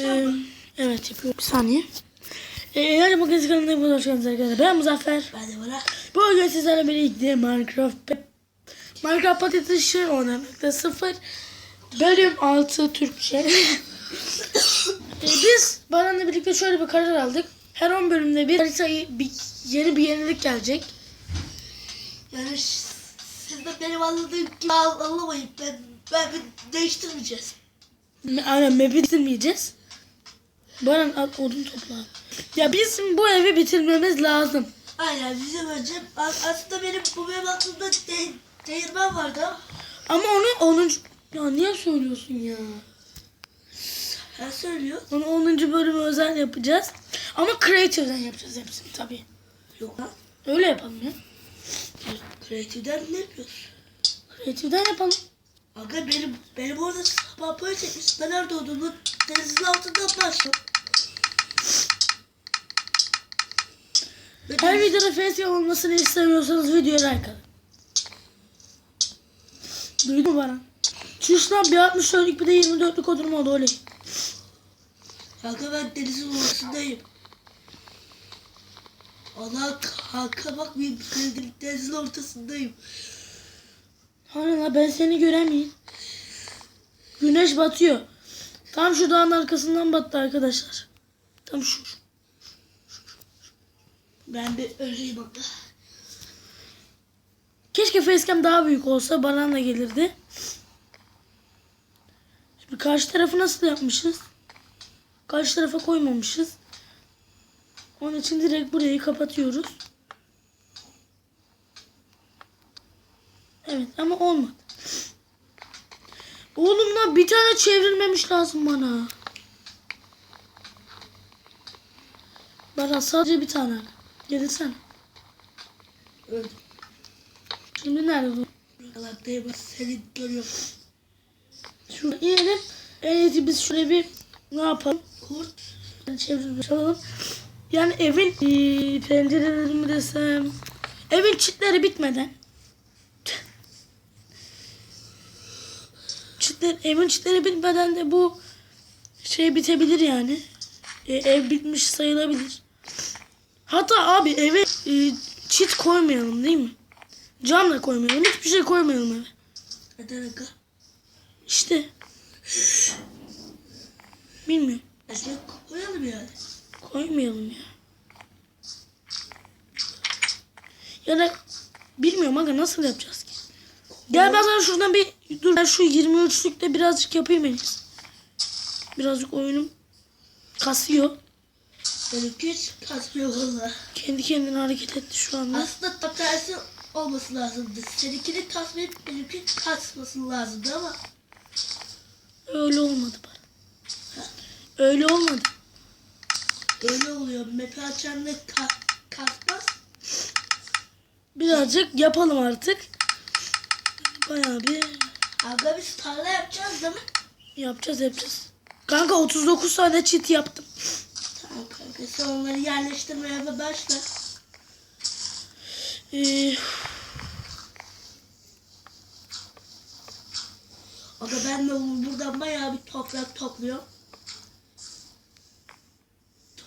Ee, evet yapıyorum. Bir saniye. Ee, hadi bugün kanalına hepiniz hoş geldiniz arkadaşlar. Ben Muzaffer. Ben de bana Bugün sizlerle birlikte Minecraft Minecraft oynamakta sıfır bölüm 6 Türkçe. Ee, biz Baran'la birlikte şöyle bir karar aldık. Her 10 bölümde bir haritayı bir, yeni bir yenilik gelecek. yani siz de benim anladığım gibi anlamayın. Ben, ben, değiştirmeyeceğiz. Me- Aynen map'i. Baran al odun topla. Ya bizim bu evi bitirmemiz lazım. Aynen bizim önce aslında benim bu benim aklımda de, değirmen vardı. Ama onu 10. Ya niye söylüyorsun ya? Her söylüyor. Onu 10. bölümü özel yapacağız. Ama Creative'den yapacağız hepsini tabii. Yok lan. Öyle yapalım ya. Kreatiften ne yapıyorsun? Creative'den yapalım. Aga benim benim orada böyle çekmiş. Ben nerede olduğumu denizin altından başladım. Her videoda face olmasını istemiyorsanız videoya like atın. Duydun mu bana? Çüş lan bir 64'lük bir de 24'lük odurum oldu oley. Kanka ben denizin ortasındayım. Allah kanka bak bir denizin ortasındayım. Hani la ben seni göremeyim. Güneş batıyor. Tam şu dağın arkasından battı arkadaşlar. Tam şu. Ben bir öleyim aga. Keşke facecam daha büyük olsa bana da gelirdi. Şimdi karşı tarafı nasıl yapmışız? Karşı tarafa koymamışız. Onun için direkt burayı kapatıyoruz. Evet ama olmadı. Oğlum lan bir tane çevrilmemiş lazım bana. Bana sadece bir tane. Gelirsene. Öldüm. Şimdi nerede bu? Galaktayım seni görüyorum. Şuraya inelim. En iyisi biz şöyle bir ne yapalım? Kurt. Çevirip çalalım. Yani evin eee, pencereleri mi desem. Evin çitleri bitmeden. Çitler, evin çitleri bitmeden de bu şey bitebilir yani. E, ev bitmiş sayılabilir. Hatta abi eve e, çit koymayalım değil mi? Cam da koymayalım. Hiçbir şey koymayalım eve. Neden aga? İşte. Bilmiyorum. Eşek koyalım yani. Koymayalım ya. Ya da bilmiyorum aga nasıl yapacağız ki? Gel ben sana şuradan bir dur ben şu 23'lükte birazcık yapayım en iyisi. Birazcık oyunum kasıyor. Benimki hiç kasmıyor valla. Kendi kendine hareket etti şu anda. Aslında tersi olması lazımdı. Seninkinin kasmayıp benimki kasması lazımdı ama Öyle olmadı bana. Öyle olmadı. öyle oluyor. Map'i açan ne ka kasmaz. Birazcık yapalım artık. Bayağı bir Aga biz tarla yapacağız değil mi? yapacağız yapacağız. Kanka 39 tane çit yaptım. Sen onları yerleştirmeye başla. Ee, Aga ben de buradan bayağı bir toprak topluyorum.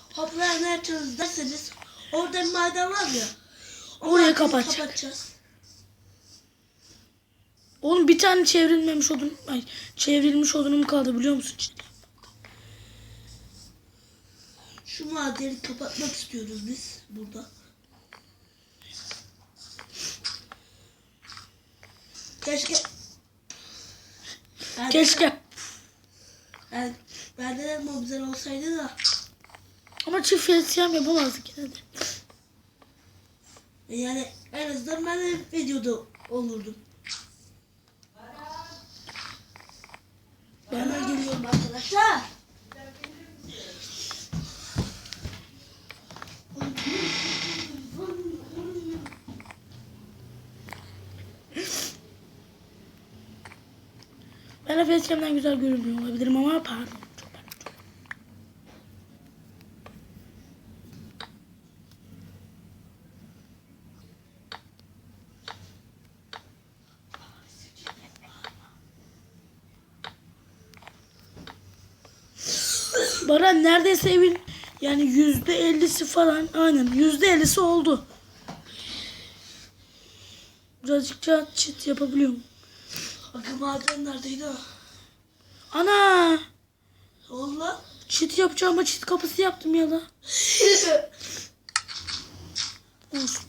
Toprağı ne yapacağız derseniz orada maden var ya. o Orayı madeni kapatacak. kapatacağız. Oğlum bir tane çevrilmemiş odun, ay çevrilmiş odunum kaldı biliyor musun? Şu madeni kapatmak istiyoruz biz burada. Keşke ben, Keşke. ben, bende de mobzer olsaydı da Ama çift fesiyem yapamazdık yine de. yani en azından ben de videoda olurdum. Ben de geliyorum arkadaşlar. De facecam'den güzel görünmüyor olabilirim ama pardon. Çok pardon. çok. Baran neredeyse evin yani yüzde ellisi falan aynen yüzde ellisi oldu. Birazcık çit yapabiliyorum. Bakın maden neredeydi? Ana lan? çit yapacağım ama çit kapısı yaptım ya da. Olsun.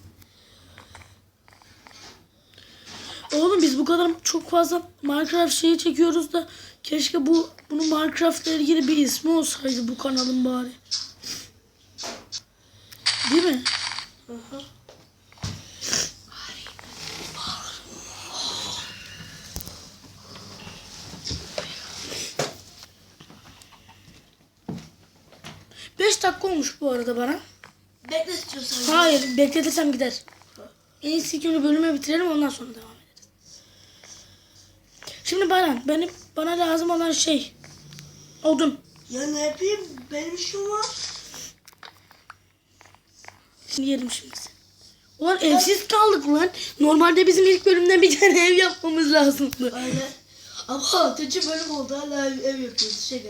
Oğlum biz bu kadar çok fazla Minecraft şeyi çekiyoruz da keşke bu bunun Minecraft'la ilgili bir ismi olsaydı bu kanalın bari. Değil mi? Aha. Beş dakika olmuş bu arada bana. Bekle istiyorsan. Hayır bekletirsem gider. En iyisi ilk önce bölümü bitirelim ondan sonra devam ederiz. Şimdi Baran benim bana lazım olan şey odun. Ya ne yapayım? Benim işim var. Şimdi yerim şimdi. Ulan evsiz kaldık lan. Normalde bizim ilk bölümden bir tane ev yapmamız lazımdı. Aynen. Ama altıncı bölüm oldu hala ev, ev yapıyoruz. Şaka.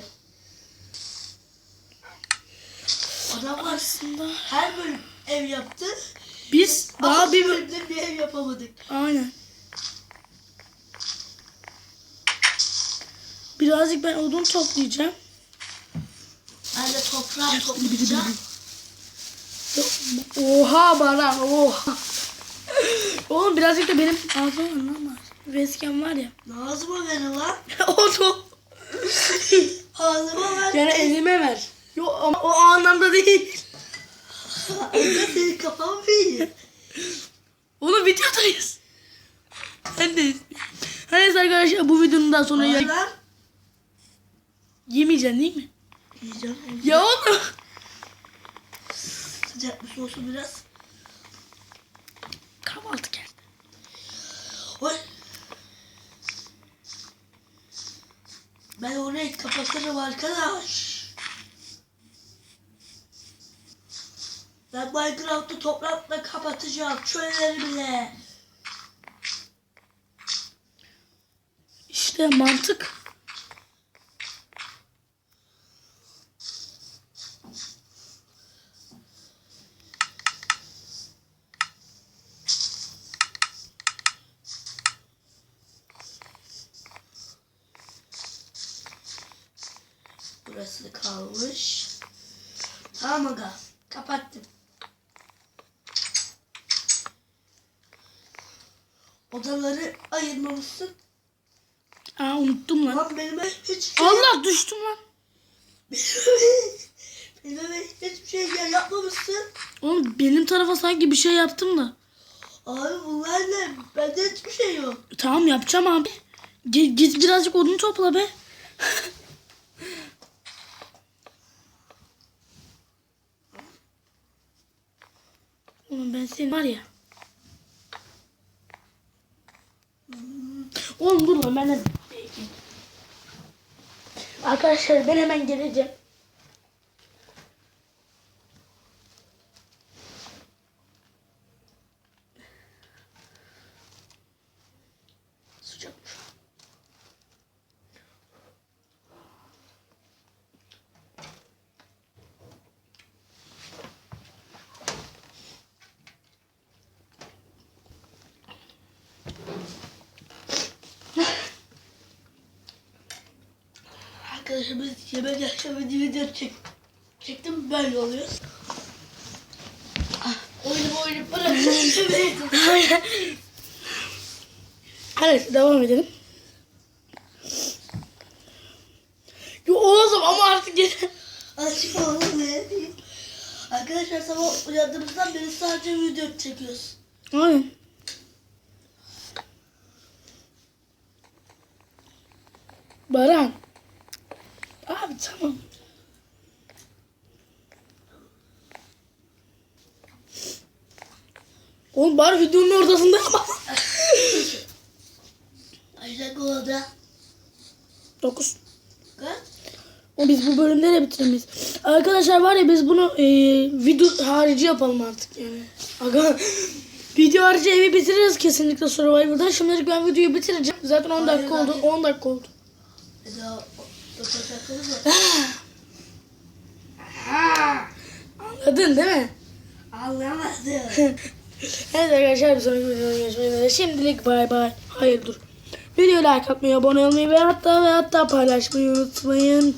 Adamlar Aslında her bölüm ev yaptı. biz daha Ama bir bölümde bir ev yapamadık. Aynen. Birazcık ben odun toplayacağım. Ben de toprağı toplayacağım. Oha Baran oha. Oğlum birazcık da benim ağzım var var. Veskem var ya. Nazıma verin lan. Odun. Ağzıma ver. Yani elime ver. Yok ama o anlamda değil. Anne senin kafan iyi? Oğlum videodayız. Ben de. Neyse arkadaşlar bu videonun daha sonra ya- Lan. yemeyeceksin değil mi? Yiyeceğim. Ya oğlum. Sıcakmış olsun biraz. Kahvaltı geldi. Oy. Ben orayı kapatırım arkadaş. Ben Minecraft'ı toprakla kapatacağım. Çölleri bile. İşte mantık. Burası kalmış. Tamam aga. Kapattım. Odaları ayırmamışsın. Aa unuttum lan. Lan benim hiç Allah düştüm lan. benim hiçbir şey ya- yapmamışsın. Oğlum benim tarafa sanki bir şey yaptım da. Abi bunlar ne? Bende hiçbir şey yok. Tamam yapacağım abi. Git, git birazcık odun topla be. Oğlum ben seni var ya. Oğlum dur lan ben de. Arkadaşlar ben hemen geleceğim. Arkadaşlar biz yemek akşamı video çek, çektim böyle oluyor. Ah, Oyunu oyunu bırakın. Evet devam edelim. Yo oğlum ama artık yeter. Açık oğlum ne. Arkadaşlar sabah uyandığımızdan beri sadece video çekiyoruz. Aynen. Baran. Tamam. Oğlum bari videonun ortasında yapma. Ayrıca olada. 9. Kaç? O biz bu bölümde de bitiremeyiz. Arkadaşlar var ya biz bunu e, video harici yapalım artık yani. Aga video harici evi bitiririz kesinlikle Survivor'da. Şimdilik ben videoyu bitireceğim. Zaten 10 Hayır, Ah. dakika oldu. hayır. 10 dakika oldu. Ah. Anladın değil mi? Anlamadım. evet arkadaşlar bir sonraki videoda görüşmek üzere. Şimdilik bay bay. Hayır dur. Videoya like atmayı, abone olmayı ve hatta ve hatta paylaşmayı unutmayın.